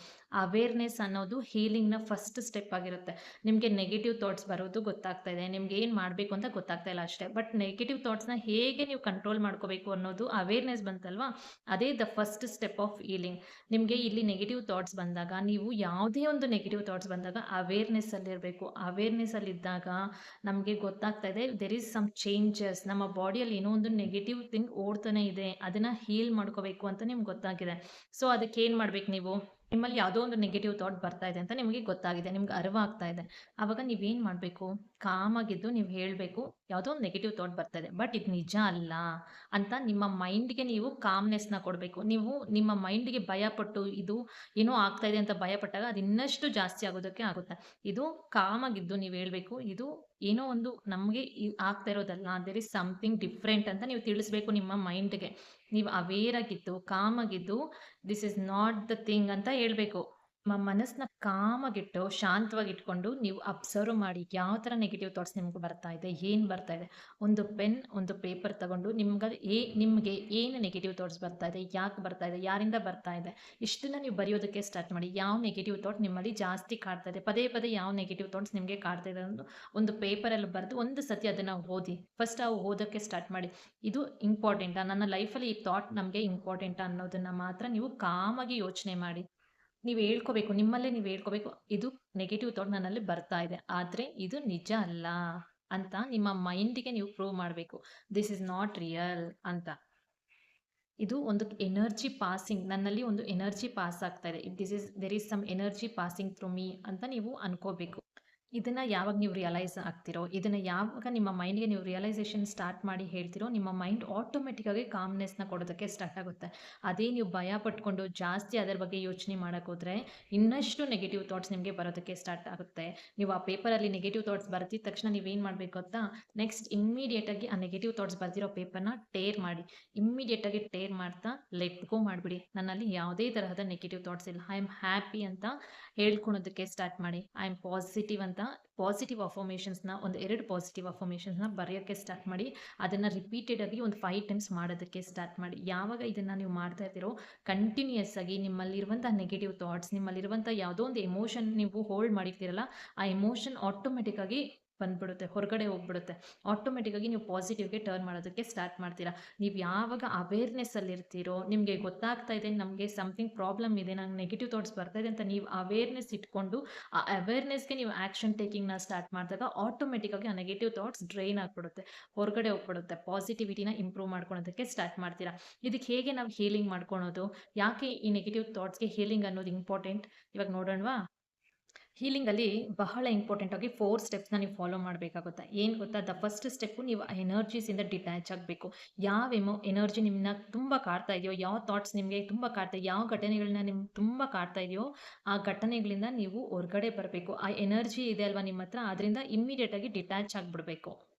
ಅವೇರ್ನೆಸ್ ಅನ್ನೋದು ಹೀಲಿಂಗ್ನ ಫಸ್ಟ್ ಸ್ಟೆಪ್ ಆಗಿರುತ್ತೆ. ನಿಮಗೆ ನೆಗೆಟಿವ್ ಥಾಟ್ಸ್ ಬರೋದು ಗೊತ್ತಾಗ್ತಾ ಇದೆ, ನಿಮ್ಗೆ ಏನು ಮಾಡಬೇಕು ಅಂತ ಗೊತ್ತಾಗ್ತಾ ಇಲ್ಲ ಅಷ್ಟೇ ಬಟ್ ನೆಗೆಟಿವ್ ಥಾಟ್ಸ್ನ ಹೇಗೆ ನೀವು ಕಂಟ್ರೋಲ್ ಮಾಡ್ಕೋಬೇಕು ಅನ್ನೋದು ಅವೇರ್ನೆಸ್ ಬಂತಲ್ವಾ? ಅದೇ the first step of healing ನಿಮಗೆ ಇಲ್ಲಿ ನೆಗೆಟಿವ್ ಥಾಟ್ಸ್ ಬಂದಾಗ, ನೀವು ಯಾವುದೇ ಒಂದು ನೆಗೆಟಿವ್ ಥಾಟ್ಸ್ ಬಂದಾಗ ಅವೇರ್ನೆಸ್ಸಲ್ಲಿರಬೇಕು ಇದ್ದಾಗ ನಮಗೆ ಗೊತ್ತಾಗ್ತಾ ಇದೆ ದೆರ್ ಈಸ್ ಸಮ್ ಚೇಂಜಸ್ ನಮ್ಮ ಬಾಡಿಯಲ್ಲಿ ಏನೋ ಒಂದು ನೆಗೆಟಿವ್ ಥಿಂಗ್ ಓಡ್ತಾನೆ ಇದೆ. ಅದನ್ನ ಹೀಲ್ ಮಾಡ್ಕೋಬೇಕು ಅಂತ ನಿಮ್ಗೆ ಗೊತ್ತಾಗಿದೆ. ಸೊ ಅದಕ್ಕೆ ಏನು ಮಾಡ್ಬೇಕು ನೀವು? ನಿಮ್ಮಲ್ಲಿ ಯಾವುದೋ ಒಂದು ನೆಗೆಟಿವ್ ಥಾಟ್ ಬರ್ತಾ ಇದೆ ಅಂತ ನಿಮಗೆ ಗೊತ್ತಾಗಿದೆ, ನಿಮ್ಗೆ ಅರಿವಾಗ್ತಾ ಇದೆ. ಆವಾಗ ನೀವೇನು ಮಾಡಬೇಕು? ಕಾಮಾಗಿದ್ದು ನೀವು ಹೇಳಬೇಕು, ಯಾವುದೋ ಒಂದು ನೆಗೆಟಿವ್ ಥಾಟ್ ಬರ್ತಾ ಇದೆ. ಬಟ್ ಇದು ನಿಜ ಅಲ್ಲ ಅಂತ ನಿಮ್ಮ ಮೈಂಡ್ಗೆ ನೀವು ಕಾಮ್ನೆಸ್ನ ಕೊಡಬೇಕು. ನೀವು ನಿಮ್ಮ ಮೈಂಡ್ಗೆ ಭಯಪಟ್ಟು ಇದು ಏನೋ ಆಗ್ತಾ ಇದೆ ಅಂತ ಭಯಪಟ್ಟಾಗ ಅದು ಇನ್ನಷ್ಟು ಜಾಸ್ತಿ ಆಗೋದಕ್ಕೆ ಆಗುತ್ತೆ. ಇದು ಕಾಮಾಗಿದ್ದು ನೀವು ಹೇಳಬೇಕು, ಇದು ಏನೋ ಒಂದು ನಮಗೆ ಆಗ್ತಾ ಇರೋದಲ್ಲ ದೇರ್ ಇಸ್ ಸಮಥಿಂಗ್ ಡಿಫ್ರೆಂಟ್ ಅಂತ ನೀವು ತಿಳಿಸ್ಬೇಕು ನಿಮ್ಮ ಮೈಂಡ್ಗೆ ನೀವು ಅವೇರ್ ಆಗಿದ್ದು ಕಾಮಾಗಿದ್ದು this is not the thing ಅಂತ ಹೇಳಬೇಕು. ಮ ಮನಸ್ಸನ್ನ ಕಾಮಾಗಿಟ್ಟು ಶಾಂತವಾಗಿ ಇಟ್ಕೊಂಡು ನೀವು ಅಬ್ಸರ್ವ್ ಮಾಡಿ ಯಾವ ಥರ ನೆಗೆಟಿವ್ ಥಾಟ್ಸ್ ನಿಮ್ಗೆ ಬರ್ತಾ ಇದೆ, ಏನು ಬರ್ತಾ ಇದೆ, ಒಂದು ಪೆನ್, ಒಂದು ಪೇಪರ್ ತಗೊಂಡು ನಿಮ್ಗೆ ಏ, ನಿಮಗೆ ಏನು ನೆಗೆಟಿವ್ ಥಾಟ್ಸ್ ಬರ್ತಾ ಇದೆ, ಯಾಕೆ ಬರ್ತಾ ಇದೆ, ಯಾರಿಂದ ಬರ್ತಾ ಇದೆ, ಇಷ್ಟನ್ನ ನೀವು ಬರೆಯೋದಕ್ಕೆ ಸ್ಟಾರ್ಟ್ ಮಾಡಿ. ಯಾವ ನೆಗೆಟಿವ್ ಥಾಟ್ ನಿಮ್ಮಲ್ಲಿ ಜಾಸ್ತಿ ಕಾಡ್ತಾ ಇದೆ, ಪದೇ ಪದೇ ಯಾವ ನೆಗೆಟಿವ್ ಥಾಟ್ಸ್ ನಿಮಗೆ ಕಾಡ್ತಾ ಇದೆ ಅನ್ನೋದು ಒಂದು ಪೇಪರಲ್ಲಿ ಬರೆದು ಒಂದು ಸತಿ ಅದನ್ನು ಓದಿ. ಫಸ್ಟ್ ಅವು ಓದೋಕ್ಕೆ ಸ್ಟಾರ್ಟ್ ಮಾಡಿ. ಇದು ಇಂಪಾರ್ಟೆಂಟಾ ನನ್ನ ಲೈಫಲ್ಲಿ ಈ ಥಾಟ್ ನಮಗೆ ಇಂಪಾರ್ಟೆಂಟಾ ಅನ್ನೋದನ್ನು ಮಾತ್ರ ನೀವು ಕಾಮಾಗಿ ಯೋಚನೆ ಮಾಡಿ. ನೀವು ಹೇಳ್ಕೋಬೇಕು, ನಿಮ್ಮಲ್ಲೇ ನೀವು ಹೇಳ್ಕೋಬೇಕು, ಇದು ನೆಗೆಟಿವ್ ಥಾಟ್ ನನ್ನಲ್ಲಿ ಬರ್ತಾ ಇದೆ. ಆದರೆ ಇದು ನಿಜ ಅಲ್ಲ ಅಂತ ನಿಮ್ಮ ಮೈಂಡಿಗೆ ನೀವು ಪ್ರೂವ್ ಮಾಡಬೇಕು. ದಿಸ್ ಇಸ್ ನಾಟ್ ರಿಯಲ್ ಅಂತ. ಇದು ಒಂದು ಎನರ್ಜಿ ಪಾಸಿಂಗ್ ನನ್ನಲ್ಲಿ ಒಂದು ಎನರ್ಜಿ ಪಾಸ್ ಆಗ್ತಾ ಇದೆ. This is there is some energy passing through me ಅಂತ ನೀವು ಅನ್ಕೋಬೇಕು. ಇದನ್ನು ಯಾವಾಗ ನೀವು ರಿಯಲೈಸ್ ಆಗ್ತಿರೋ, ಇದನ್ನು ಯಾವಾಗ ನಿಮ್ಮ ಮೈಂಡ್ಗೆ ನೀವು ರಿಯಲೈಸೇಷನ್ ಸ್ಟಾರ್ಟ್ ಮಾಡಿ ಹೇಳ್ತಿರೋ, ನಿಮ್ಮ ಮೈಂಡ್ ಆಟೋಮೆಟಿಕ್ಕಾಗಿ ಕಾಮ್ನೆಸ್ನ ಕೊಡೋದಕ್ಕೆ ಸ್ಟಾರ್ಟ್ ಆಗುತ್ತೆ. ಅದೇ ನೀವು ಭಯ ಪಟ್ಕೊಂಡು ಜಾಸ್ತಿ ಅದರ ಬಗ್ಗೆ ಯೋಚನೆ ಮಾಡೋಕ್ಕೋದ್ರೆ ಇನ್ನಷ್ಟು ನೆಗೆಟಿವ್ ಥಾಟ್ಸ್ ನಿಮಗೆ ಬರೋದಕ್ಕೆ ಸ್ಟಾರ್ಟ್ ಆಗುತ್ತೆ. ನೀವು ಆ ಪೇಪರಲ್ಲಿ ನೆಗೆಟಿವ್ ಥಾಟ್ಸ್ ಬರ್ತಿದ ತಕ್ಷಣ ನೀವೇನು ಮಾಡಬೇಕು ಅಂತ ನೆಕ್ಸ್ಟ್ ಇಮ್ಮಿಡಿಯೇಟಾಗಿ ಆ ನೆಗೆಟಿವ್ ಥಾಟ್ಸ್ ಬರ್ತಿರೋ ಪೇಪರ್ನ ಟೇರ್ ಮಾಡಿ ಇಮ್ಮಿಡಿಯೇಟಾಗಿ ಟೇರ್ ಮಾಡ್ತಾ ಲೆಟ್ ಗೋ ಮಾಡಿಬಿಡಿ. ನನ್ನಲ್ಲಿ ಯಾವುದೇ ತರಹದ ನೆಗೆಟಿವ್ ಥಾಟ್ಸ್ ಇಲ್ಲ. ಐ ಆಮ್ ಹ್ಯಾಪಿ ಅಂತ ಹೇಳ್ಕೊಳೋದಕ್ಕೆ ಸ್ಟಾರ್ಟ್ ಮಾಡಿ. ಐ ಆಮ್ ಪಾಸಿಟಿವ್ ಅಂತ ಪಾಸಿಟಿವ್ ಅಫಾರ್ಮೇಷನ್ಸ್ನ ಒಂದು ಎರಡು ಪಾಸಿಟಿವ್ ಅಫರ್ಮೇಷನ್ಸ್ನ ಬರೆಯೋಕ್ಕೆ ಸ್ಟಾರ್ಟ್ ಮಾಡಿ, ಅದನ್ನು ರಿಪೀಟೆಡ್ ಆಗಿ ಒಂದು ಫೈವ್ ಟೈಮ್ಸ್ ಮಾಡೋದಕ್ಕೆ ಸ್ಟಾರ್ಟ್ ಮಾಡಿ. ಯಾವಾಗ ಇದನ್ನು ನೀವು ಮಾಡ್ತಾ ಇರ್ತೀರೋ ಕಂಟಿನ್ಯೂಸ್ ಆಗಿ ನಿಮ್ಮಲ್ಲಿರುವಂಥ ನೆಗೆಟಿವ್ ಥಾಟ್ಸ್ ನಿಮ್ಮಲ್ಲಿರುವಂಥ ಯಾವುದೋ ಒಂದು ಎಮೋಷನ್ ನೀವು ಹೋಲ್ಡ್ ಮಾಡಿರ್ತೀರಲ್ಲ, ಆ ಎಮೋಷನ್ ಆಟೋಮೆಟಿಕ್ಕಾಗಿ ಬಂದ್ಬಿಡುತ್ತೆ, ಹೊರಗಡೆ ಹೋಗ್ಬಿಡುತ್ತೆ. ಆಟೋಮೆಟಿಕ್ಕಾಗಿ ನೀವು ಪಾಸಿಟಿವ್ಗೆ ಟರ್ನ್ ಮಾಡೋದಕ್ಕೆ ಸ್ಟಾರ್ಟ್ ಮಾಡ್ತೀರಾ. ನೀವು ಯಾವಾಗ ಅವೇರ್ನೆಸ್ಸಲ್ಲಿ ಇರ್ತೀರೋ, ನಿಮಗೆ ಗೊತ್ತಾಗ್ತಾ ಇದೆ, ನಮಗೆ ಸಮಥಿಂಗ್ ಪ್ರಾಬ್ಲಮ್ ಇದೆ, ನಂಗೆ ನೆಗೆಟಿವ್ ಥಾಟ್ಸ್ ಬರ್ತಾ ಇದೆ ಅಂತ ನೀವು ಅವೇರ್ನೆಸ್ ಇಟ್ಕೊಂಡು, ಆ ಅವೇರ್ನೆಸ್ಗೆ ನೀವು ಆ್ಯಕ್ಷನ್ ಟೇಕಿಂಗ್ನ ಸ್ಟಾರ್ಟ್ ಮಾಡಿದಾಗ ಆಟೋಮೆಟಿಕ್ಕಾಗಿ ಆ ನೆಗೆಟಿವ್ ಥಾಟ್ಸ್ ಡ್ರೈನ್ ಆಗಿಬಿಡುತ್ತೆ. ಹೊರಗಡೆ ಹೋಗ್ಬಿಡುತ್ತೆ. ಪಾಸಿಟಿವಿಟಿನ ಇಂಪ್ರೂವ್ ಮಾಡ್ಕೊಳೋದಕ್ಕೆ ಸ್ಟಾರ್ಟ್ ಮಾಡ್ತೀರಾ. ಇದಕ್ಕೆ ಹೇಗೆ ನಾವು ಹೀಲಿಂಗ್ ಮಾಡ್ಕೊಳೋದು? ಯಾಕೆ ಈ ನೆಗೆಟಿವ್ ಥಾಟ್ಸ್ಗೆ ಹೀಲಿಂಗ್ ಅನ್ನೋದು ಇಂಪಾರ್ಟೆಂಟ್ ಇವಾಗ ನೋಡೋಣವಾ? ಹೀಲಿಂಗಲ್ಲಿ ಬಹಳ ಇಂಪಾರ್ಟೆಂಟ್ ಆಗಿ ಫೋರ್ ಸ್ಟೆಪ್ಸ್ನ ನೀವು ಫಾಲೋ ಮಾಡಬೇಕಾಗುತ್ತೆ. ಏನು ಗೊತ್ತಾ? ದ ಫಸ್ಟ್ ಸ್ಟೆಪ್ಪು ನೀವು ಎನರ್ಜೀಸಿಂದ ಡಿಟ್ಯಾಚ್ ಆಗಬೇಕು. ಯಾವ ಎಮೋ ಎನರ್ಜಿ ನಿಮ್ಮನ್ನ ತುಂಬ ಕಾಡ್ತಾ ಇದೆಯೋ, ಯಾವ ಥಾಟ್ಸ್ ನಿಮಗೆ ತುಂಬ ಕಾಡ್ತಾ, ಯಾವ ಘಟನೆಗಳನ್ನ ನಿಮ್ಗೆ ತುಂಬ ಕಾಡ್ತಾ ಇದೆಯೋ, ಆ ಘಟನೆಗಳಿಂದ ನೀವು ಹೊರಗಡೆ ಬರಬೇಕು. ಆ ಎನರ್ಜಿ ಇದೆ ಅಲ್ವಾ ನಿಮ್ಮ ಹತ್ರ ಅದರಿಂದ ಇಮ್ಮಿಡಿಯೇಟಾಗಿ ಡಿಟ್ಯಾಚ್ ಆಗಿಬಿಡಬೇಕು.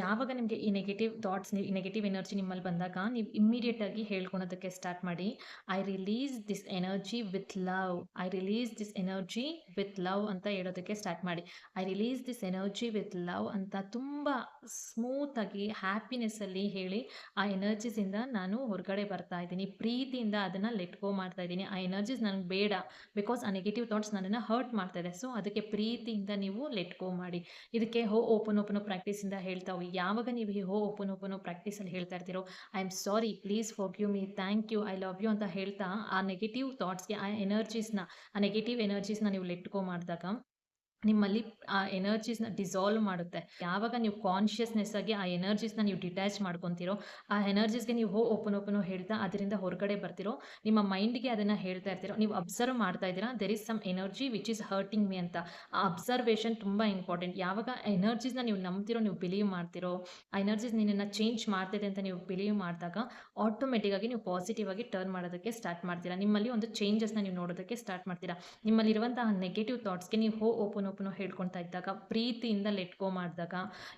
ಯಾವಾಗ ನಿಮಗೆ ಈ ನೆಗೆಟಿವ್ ಥಾಟ್ಸ್ ನೆಗೆಟಿವ್ ಎನರ್ಜಿ ನಿಮ್ಮಲ್ಲಿ ಬಂದಾಗ ನೀವು ಇಮ್ಮಿಡಿಯೇಟಾಗಿ ಹೇಳ್ಕೊಳೋದಕ್ಕೆ ಸ್ಟಾರ್ಟ್ ಮಾಡಿ I release this energy with love I release this energy with love ಅಂತ ಹೇಳೋದಕ್ಕೆ ಸ್ಟಾರ್ಟ್ ಮಾಡಿ. I release this energy with love ಅಂತ ತುಂಬ ಸ್ಮೂತಾಗಿ ಹ್ಯಾಪಿನೆಸ್ಸಲ್ಲಿ ಹೇಳಿ, ಆ ಎನರ್ಜೀಸಿಂದ ನಾನು ಹೊರಗಡೆ ಬರ್ತಾ ಇದ್ದೀನಿ. ಪ್ರೀತಿಯಿಂದ ಅದನ್ನು ಲೆಟ್ ಗೋ ಮಾಡ್ತಾ ಇದ್ದೀನಿ. ಆ ಎನರ್ಜೀಸ್ ನನಗೆ ಬೇಡ ಬಿಕಾಸ್ ಆ ನೆಗೆಟಿವ್ ಥಾಟ್ಸ್ ನನ್ನನ್ನು ಹರ್ಟ್ ಮಾಡ್ತಾ ಇದೆ. ಸೊ ಅದಕ್ಕೆ ಪ್ರೀತಿಯಿಂದ ನೀವು ಲೆಟ್ ಗೋ ಮಾಡಿ. ಇದಕ್ಕೆ ಹೋ ಓಪನ್ ಓಪನ್ ಪ್ರಾಕ್ಟೀಸಿಂದ ಹೇಳ್ತಾ ಹೋಗಿ ಯಾವಾಗ ನೀವು ಹೋ ಓಪನ್ ಓಪನ್ ಪ್ರಾಕ್ಟೀಸಲ್ಲಿ ಹೇಳ್ತಾ ಇರ್ತೀರೋ I am sorry please for you me thank you I love you ಅಂತ ಹೇಳ್ತಾ ಆ ನೆಗೆಟಿವ್ ಥಾಟ್ಸ್ಗೆ ಆ ಎನರ್ಜೀಸ್ನ ಆ ನೆಗೆಟಿವ್ ಎನರ್ಜೀಸ್ನ ನೀವು ಲೆಟ್ಕೊ ಮಾಡಿದಾಗ ನಿಮ್ಮಲ್ಲಿ, ಆ ಎನರ್ಜೀಸ್ನ ಡಿಸಾಲ್ವ್ ಮಾಡುತ್ತೆ. ಯಾವಾಗ ನೀವು ಕಾನ್ಷಿಯಸ್ನೆಸ್ ಆಗಿ ಆ ಎನರ್ಜೀಸ್ನ ನೀವು ಡಿಟ್ಯಾಚ್ ಮಾಡ್ಕೊತೀರೋ, ಆ ಎನರ್ಜೀಸ್ಗೆ ನೀವು ಹೋ ಓಪನ್ ಓಪನ್ ಹೇಳ್ತಾ ಅದರಿಂದ ಹೊರಗಡೆ ಬರ್ತಿರೋ, ನಿಮ್ಮ ಮೈಂಡ್ಗೆ ಅದನ್ನು ಹೇಳ್ತಾ ಇರ್ತೀರೋ, ನೀವು ಅಬ್ಸರ್ವ್ ಮಾಡ್ತಾ ಇದ್ದೀರಾ there is some energy which is hurting me ಅಂತ. ಆ ಅಬ್ಸರ್ವೇಷನ್ ತುಂಬ ಇಂಪಾರ್ಟೆಂಟ್ ಯಾವಾಗ ಎನರ್ಜೀಸ್ನ ನೀವು ನಂಬ್ತಿರೋ, ನೀವು ಬಿಲೀವ್ ಮಾಡ್ತಿರೋ, ಆ ಎನರ್ಜೀಸ್ ನಿನ್ನನ್ನು ಚೇಂಜ್ ಮಾಡ್ತಿದೆ ಅಂತ ನೀವು ಬಿಲೀವ್ ಮಾಡಿದಾಗ ಆಟೋಮೆಟಿಕ್ ಆಗಿ ನೀವು ಪಾಸಿಟಿವ್ ಆಗಿ ಟರ್ನ್ ಮಾಡೋದಕ್ಕೆ ಸ್ಟಾರ್ಟ್ ಮಾಡ್ತೀರಾ. ನಿಮ್ಮಲ್ಲಿ ಒಂದು ಚೇಂಜಸ್ನ ನೀವು ನೋಡೋದಕ್ಕೆ ಸ್ಟಾರ್ಟ್ ಮಾಡ್ತೀರಾ. ನಿಮ್ಮಲ್ಲಿರುವಂತಹ ನೆಗೆಟಿವ್ ಥಾಟ್ಸ್ಗೆ ನೀವು ಹೋ ಓಪನ್ ಓಪನ್ ಹೇಳ್ಕೊಳ್ತಾ ಇದ್ದಾಗ, ಪ್ರೀತಿಯಿಂದ ಲೆಟ್ ಗೋ ಮಾಡಿದಾಗ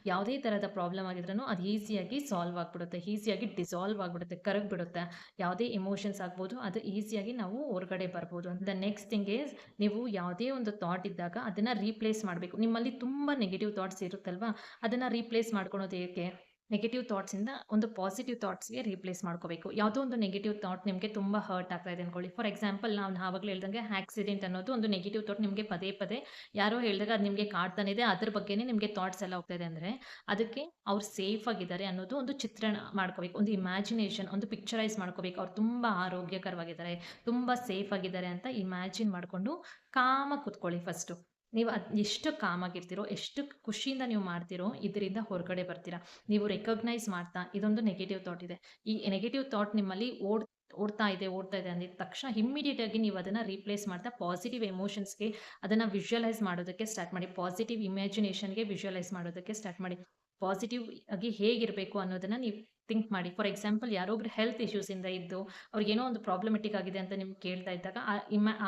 ಯಾವುದೇ ಥರದ ಪ್ರಾಬ್ಲಮ್ ಆಗಿದ್ರೂ ಅದು ಈಸಿಯಾಗಿ ಸಾಲ್ವ್ ಆಗಿಬಿಡುತ್ತೆ ಈಸಿಯಾಗಿ ಡಿಸಾಲ್ವ್ ಆಗಿಬಿಡುತ್ತೆ, ಕರಗಿಬಿಡುತ್ತೆ. ಯಾವುದೇ ಎಮೋಷನ್ಸ್ ಆಗ್ಬೋದು, ಅದು ಈಸಿಯಾಗಿ ನಾವು ಹೊರಗಡೆ ಬರ್ಬೋದು. ದ ನೆಕ್ಸ್ಟ್ ಥಿಂಗ್ ಈಸ್ ನೀವು ಯಾವುದೇ ಒಂದು ಥಾಟ್ ಇದ್ದಾಗ ಅದನ್ನು ರೀಪ್ಲೇಸ್ ಮಾಡಬೇಕು. ನಿಮ್ಮಲ್ಲಿ ತುಂಬ ನೆಗೆಟಿವ್ ಥಾಟ್ಸ್ ಇರುತ್ತಲ್ವಾ? ಅದನ್ನು ರೀಪ್ಲೇಸ್ ಮಾಡ್ಕೊಳೋದು ಏಕೆ? ನೆಗೆಟಿವ್ ಥಾಟ್ಸಿಂದ ಒಂದು ಪಾಸಿಟಿವ್ ಥಾಟ್ಸ್ಗೆ ರೀಪ್ಲೇಸ್ ಮಾಡ್ಕೋಬೇಕು. ಯಾವುದೋ ಒಂದು ನೆಗೆಟಿವ್ ಥಾಟ್ ನಿಮಗೆ ತುಂಬ ಹರ್ಟ್ ಆಗ್ತಾ ಇದೆ ಅನ್ಕೊಳ್ಳಿ. ಫಾರ್ ಎಕ್ಸಾಂಪಲ್ ನಾವು ಆವಾಗಲೇ ಹೇಳ್ದಂಗೆ ಆಕ್ಸಿಡೆಂಟ್ ಅನ್ನೋದು ಒಂದು ನೆಗೆಟಿವ್ ಥಾಟ್ ನಿಮಗೆ ಪದೇ ಪದೇ ಯಾರೋ ಹೇಳಿದಾಗ ಅದು ನಿಮಗೆ ಕಾಡ್ತಾನೆ ಇದೆ, ಅದ್ರ ಬಗ್ಗೆನೇ ನಿಮಗೆ ಥಾಟ್ಸ್ ಎಲ್ಲ ಹೋಗ್ತಾ ಇದೆ ಅಂದರೆ ಅದಕ್ಕೆ ಅವ್ರು ಸೇಫ್ ಆಗಿದ್ದಾರೆ ಅನ್ನೋದು ಒಂದು ಚಿತ್ರಣ ಮಾಡ್ಕೋಬೇಕು, ಒಂದು ಇಮ್ಯಾಜಿನೇಷನ್ ಒಂದು ಪಿಕ್ಚರೈಸ್ ಮಾಡ್ಕೋಬೇಕು. ಅವ್ರು ತುಂಬ ಆರೋಗ್ಯಕರವಾಗಿದ್ದಾರೆ, ತುಂಬ ಸೇಫ್ ಆಗಿದ್ದಾರೆ ಅಂತ ಇಮ್ಯಾಜಿನ್ ಮಾಡಿಕೊಂಡು ಕಾಮ ಕೂತ್ಕೊಳ್ಳಿ ಫಸ್ಟು ನೀವು ಅದು ಎಷ್ಟು ಕಾಮಾಗಿರ್ತೀರೋ ಎಷ್ಟು ಖುಷಿಯಿಂದ ನೀವು ಮಾಡ್ತಿರೋ, ಇದರಿಂದ ಹೊರಗಡೆ ಬರ್ತೀರಾ. ನೀವು ರೆಕಗ್ನೈಸ್ ಮಾಡ್ತಾ, ಇದೊಂದು ನೆಗೆಟಿವ್ ಥಾಟ್ ಇದೆ. ಈ ನೆಗೆಟಿವ್ ಥಾಟ್ ನಿಮ್ಮಲ್ಲಿ ಓಡ್, ಓಡ್ತಾ ಇದೆ ಓಡ್ತಾ ಇದೆ ಅಂದಿದ ತಕ್ಷಣ ಇಮ್ಮಿಡಿಯೇಟಾಗಿ ನೀವು ಅದನ್ನು ರೀಪ್ಲೇಸ್ ಮಾಡ್ತಾ ಪಾಸಿಟಿವ್ ಎಮೋಷನ್ಸ್ಗೆ ಅದನ್ನು ವಿಜುವಲೈಸ್ ಮಾಡೋದಕ್ಕೆ ಸ್ಟಾರ್ಟ್ ಮಾಡಿ ಪಾಸಿಟಿವ್ ಇಮ್ಯಾಜಿನೇಷನ್ಗೆ ವಿಜುವಲೈಸ್ ಮಾಡೋದಕ್ಕೆ ಸ್ಟಾರ್ಟ್ ಮಾಡಿ. ಪಾಸಿಟಿವ್ ಆಗಿ ಹೇಗಿರಬೇಕು ಅನ್ನೋದನ್ನು ನೀವು ಥಿಂಕ್ ಮಾಡಿ. ಫಾರ್ ಎಕ್ಸಾಂಪಲ್ ಯಾರೊಬ್ರು ಹೆಲ್ತ್ ಇಶ್ಯೂಸಿಂದ ಇದ್ದು ಅವ್ರಿಗೆ ಏನೋ ಒಂದು ಪ್ರಾಬ್ಲಮೆಟಿಕ್ ಆಗಿದೆ ಅಂತ ನಿಮ್ಗೆ ಕೇಳ್ತಾ ಇದ್ದಾಗ,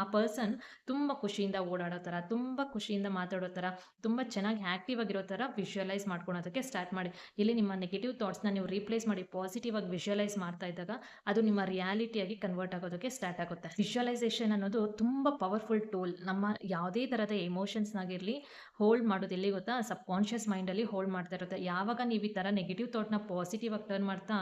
ಆ ಪರ್ಸನ್ ತುಂಬ ಖುಷಿಯಿಂದ ಓಡಾಡೋ ಥರ, ತುಂಬ ಖುಷಿಯಿಂದ ಮಾತಾಡೋ ಥರ, ತುಂಬ ಚೆನ್ನಾಗಿ ಆಕ್ಟಿವ್ ಆಗಿರೋ ಥರ ವಿಜುವಲೈಸ್ ಮಾಡ್ಕೊಳೋದಕ್ಕೆ ಸ್ಟಾರ್ಟ್ ಮಾಡಿ. ಇಲ್ಲಿ ನಿಮ್ಮ ನೆಗೆಟಿವ್ ಥಾಟ್ಸ್ನ ನೀವು ರೀಪ್ಲೇಸ್ ಮಾಡಿ ಪಾಸಿಟಿವ್ ಆಗಿ ವಿಜುವಲೈಸ್ ಮಾಡ್ತಾ ಇದ್ದಾಗ ಅದು ನಿಮ್ಮ ರಿಯಾಲಿಟಿಯಾಗಿ ಕನ್ವರ್ಟ್ ಆಗೋದಕ್ಕೆ ಸ್ಟಾರ್ಟ್ ಆಗುತ್ತೆ. ವಿಜುವಲೈಸೇಷನ್ ಅನ್ನೋದು ತುಂಬ ಪವರ್ಫುಲ್ ಟೂಲ್ ನಮ್ಮ ಯಾವುದೇ ಥರದ ಎಮೋಷನ್ಸ್ನಾಗಿರಲಿ ಹೋಲ್ಡ್ ಮಾಡೋದು ಎಲ್ಲಿ ಗೊತ್ತಾ? ಸಬ್ ಕಾನ್ಷಿಯಸ್ ಮೈಂಡಲ್ಲಿ ಹೋಲ್ಡ್ ಮಾಡ್ತಾ ಇರುತ್ತೆ. ಯಾವಾಗ ನೀವು ಈ ಥರ ನೆಗೆಟಿವ್ ಥಾಟ್ನ ಪಾಸಿಟಿವ್ ಆಗಿ ಟರ್ನ್ ಮಾಡ್ತಾ